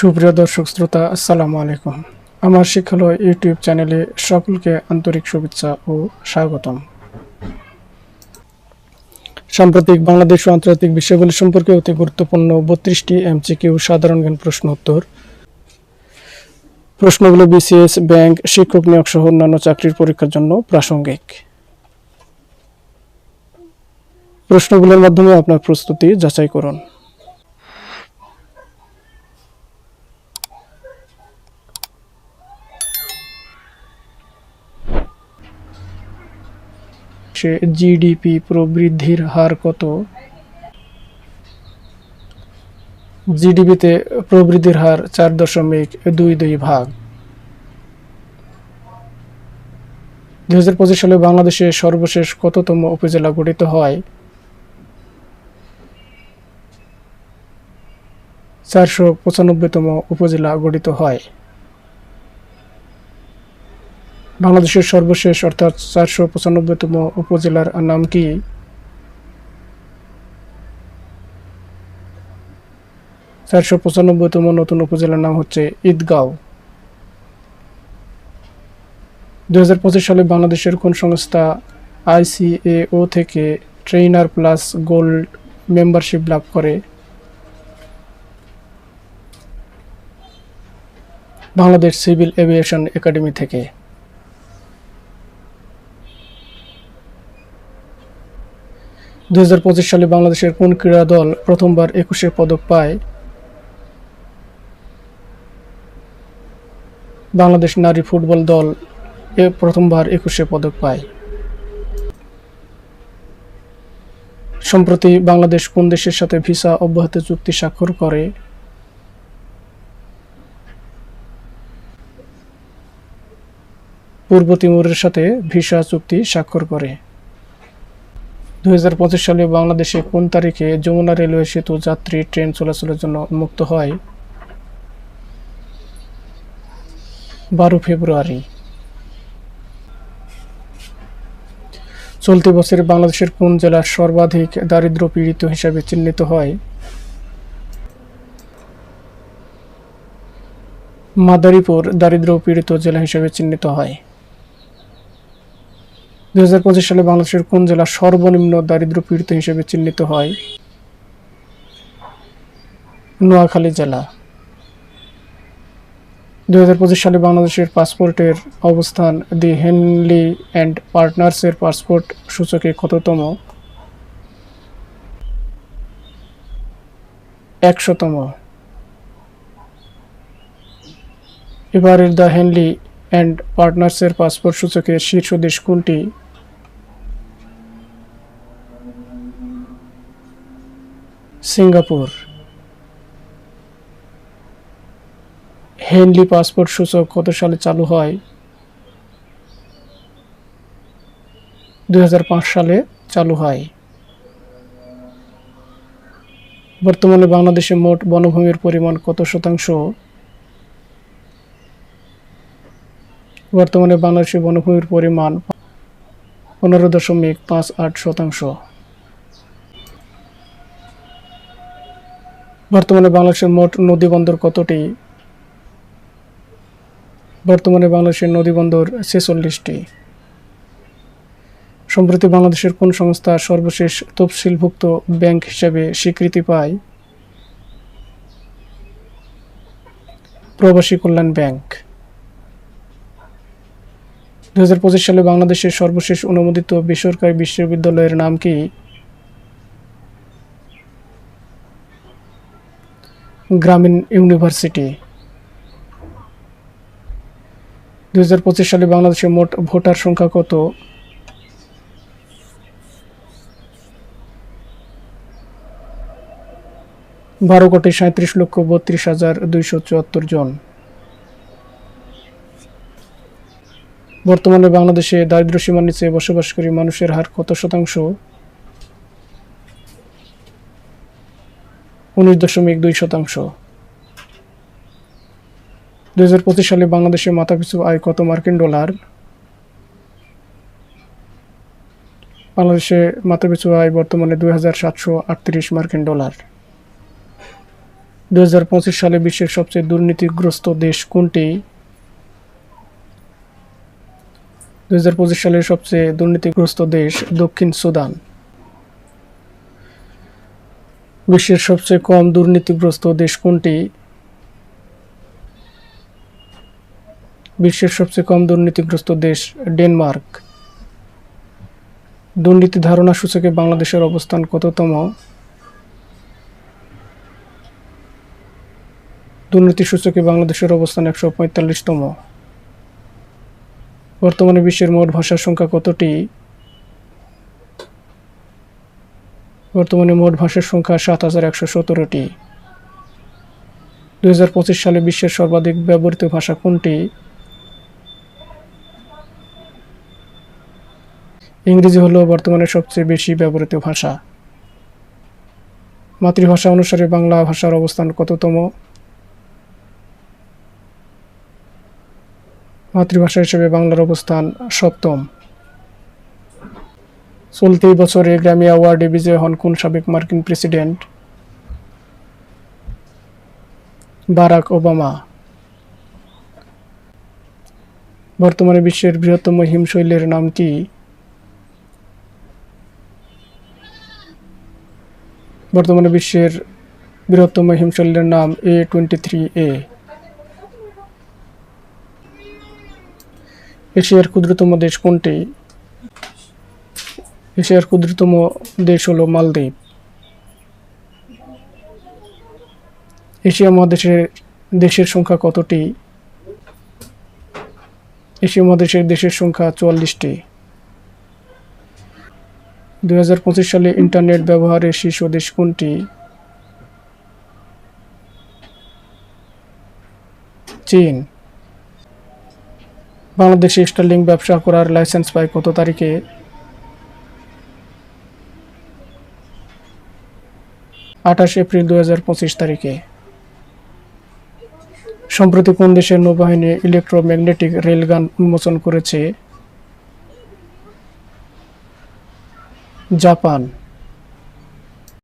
সুপ্রিয় দর্শক শ্রোতা, আসসালামু আলাইকুম। আমার শিক্ষালয় ইউটিউব চ্যানেলে সকলকে আন্তরিক শুভেচ্ছা ও স্বাগতম। সাম্প্রতিক বাংলাদেশ ও আন্তর্জাতিক বিষয়গুলি সম্পর্কে অতি গুরুত্বপূর্ণ বত্রিশটি এমসিকিউ সাধারণ জ্ঞান প্রশ্ন উত্তর। প্রশ্নগুলো বিসিএস, ব্যাংক, শিক্ষক নিয়োগ সহ অন্যান্য চাকরির পরীক্ষার জন্য প্রাসঙ্গিক। প্রশ্নগুলোর মাধ্যমে আপনার প্রস্তুতি যাচাই করুন। সে জিডিপি প্রবৃদ্ধির হার কত? জিডিপিতে প্রবৃদ্ধির হার চার দশমিক দুই দুই ভাগ। দুই হাজার পঁচিশ সালে বাংলাদেশে সর্বশেষ কততম উপজেলা গঠিত হয়? চারশো পঁচানব্বইতম উপজেলা গঠিত হয়। বাংলাদেশের সর্বশেষ, অর্থাৎ চারশো পঁচানব্বইতম উপজেলার নাম কি? চারশো পঁচানব্বইতম নতুন উপজেলার নাম হচ্ছে ঈদগাঁও। দু হাজার পঁচিশ সালে বাংলাদেশের কোন সংস্থা আইসিএও থেকে ট্রেইনার প্লাস গোল্ড মেম্বারশিপ লাভ করে? বাংলাদেশ সিভিল এভিয়েশন একাডেমি থেকে। দুই হাজার পঁচিশ সালে বাংলাদেশের কোন ক্রীড়া দল প্রথমবার একুশে পদক পায়? বাংলাদেশ নারী ফুটবল দল এ প্রথমবার একুশে পদক পায়। সম্প্রতি বাংলাদেশ কোন দেশের সাথে ভিসা অব্যাহত চুক্তি স্বাক্ষর করে? পূর্ব তিমুরের সাথে ভিসা চুক্তি স্বাক্ষর করে। দু হাজার পঁচিশ সালে বাংলাদেশে কোন তারিখে যমুনা রেলওয়ে সেতু যাত্রী ট্রেন চলাচলের জন্য উন্মুক্ত হয়? বারো ফেব্রুয়ারি। চলতি বছরে বাংলাদেশের কোন জেলা সর্বাধিক দারিদ্র পীড়িত হিসাবে চিহ্নিত হয়? মাদারীপুর দারিদ্র পীড়িত জেলা হিসাবে চিহ্নিত হয়। দুই হাজার পঁচিশ সালে বাংলাদেশের কোন জেলা সর্বনিম্ন দারিদ্র পীড়িত হিসেবে চিহ্নিত হয়? নোয়াখালী জেলা। দুই সালে বাংলাদেশের পাসপোর্টের অবস্থান দি হেনলি অ্যান্ড পার্টনার্সের পাসপোর্ট সূচকে কততম? একশোতম। এবারের দ্য হেনলি অ্যান্ড পার্টনার্সের পাসপোর্ট সূচকে শীর্ষ দেশ কোনটি? সিঙ্গাপুর। হেনলি পাসপোর্ট সূচক কত সালে চালু হয়? দু হাজার পাঁচ সালে চালু হয়। বর্তমানে বাংলাদেশে মোট বনভূমির পরিমাণ কত শতাংশ? বর্তমানে বাংলাদেশের বনভূমির পরিমাণ পনেরো দশমিক পাঁচ আট শতাংশ। বর্তমানে বাংলাদেশের মোট নদীবন্দর কতটি? বর্তমানে বাংলাদেশের নদীবন্দর ছেচল্লিশটি। সম্প্রতি বাংলাদেশের কোন সংস্থা সর্বশেষ তফসিলভুক্ত ব্যাংক হিসাবে স্বীকৃতি পায়? প্রবাসী কল্যাণ ব্যাংক। দু হাজার পঁচিশ সালে বাংলাদেশের সর্বশেষ অনুমোদিত বেসরকারি বিশ্ববিদ্যালয়ের নাম কি? গ্রামীণ ইউনিভার্সিটি। দু হাজার পঁচিশ সালে বাংলাদেশের মোট ভোটার সংখ্যা কত? বারো কোটি সাঁত্রিশ লক্ষ বত্রিশ হাজার দুইশো চুয়াত্তর জন। বর্তমানে বাংলাদেশে দারিদ্র সীমার নিচে বসবাসকারী মানুষের হার কত শতাংশ? উনিশ দশমিক দুই শতাংশ। দুই হাজার পঁচিশ সালে বাংলাদেশে মাথাপিছু আয় কত মার্কিন ডলার? বাংলাদেশে মাথাপিছু আয় বর্তমানে দুই হাজার সাতশো আটত্রিশ মার্কিন ডলার। দুই হাজার পঁচিশ সালে বিশ্বের সবচেয়ে দুর্নীতিগ্রস্ত দেশ কোনটি? দু হাজার পঁচিশ সালের সবচেয়ে দুর্নীতিগ্রস্ত দেশ দক্ষিণ সুদান। বিশ্বের সবচেয়ে কম দুর্নীতিগ্রস্ত দেশ কোনটি? বিশ্বের সবচেয়ে কম দুর্নীতিগ্রস্ত দেশ ডেনমার্ক। দুর্নীতি ধারণা সূচকে বাংলাদেশের অবস্থান কততম? দুর্নীতি সূচকে বাংলাদেশের অবস্থান একশো পঁয়তাল্লিশতম। বর্তমানে বিশ্বের মোট ভাষার সংখ্যা কতটি? বর্তমানে মোট ভাষার সংখ্যা সাত হাজার একশো সতেরোটি। দুই হাজার পঁচিশ সালে বিশ্বের সর্বাধিক ব্যবহৃত ভাষা কোনটি? ইংরেজি হলো বর্তমানে সবচেয়ে বেশি ব্যবহৃত ভাষা। মাতৃভাষা অনুসারে বাংলা ভাষার অবস্থান কততম? মাতৃভাষা হিসেবে বাংলার অবস্থান সপ্তম। চলতি বছরে গ্র্যামি অ্যাওয়ার্ডে বিজয়ী হন কোন সাবেক মার্কিন প্রেসিডেন্ট? Barack Obama. বর্তমানে বিশ্বের বৃহত্তম হিমশৈলের নাম কি? বর্তমানে বিশ্বের বৃহত্তম হিমশৈলের নাম এ টোয়েন্টি থ্রি এ এশিয়ার ক্ষুদ্রতম দেশ কোনটি? এশিয়ার ক্ষুদ্রতম দেশ হলো মালদ্বীপ। এশিয়া মহাদেশের দেশের সংখ্যা কতটি? এশিয়া মহাদেশের দেশের সংখ্যা চুয়াল্লিশটি। দুই হাজার পঁচিশ সালে ইন্টারনেট ব্যবহারের শীর্ষ দেশ কোনটি? চীন। বাংলাদেশে স্টার্লিং ব্যবসা করার লাইসেন্স পায় কত তারিখে? আঠাশ এপ্রিল দু হাজার পঁচিশ তারিখে। সম্প্রতি কোন দেশের নৌবাহিনী ইলেকট্রোম্যাগনেটিক রেলগান উন্মোচন করেছে? জাপান।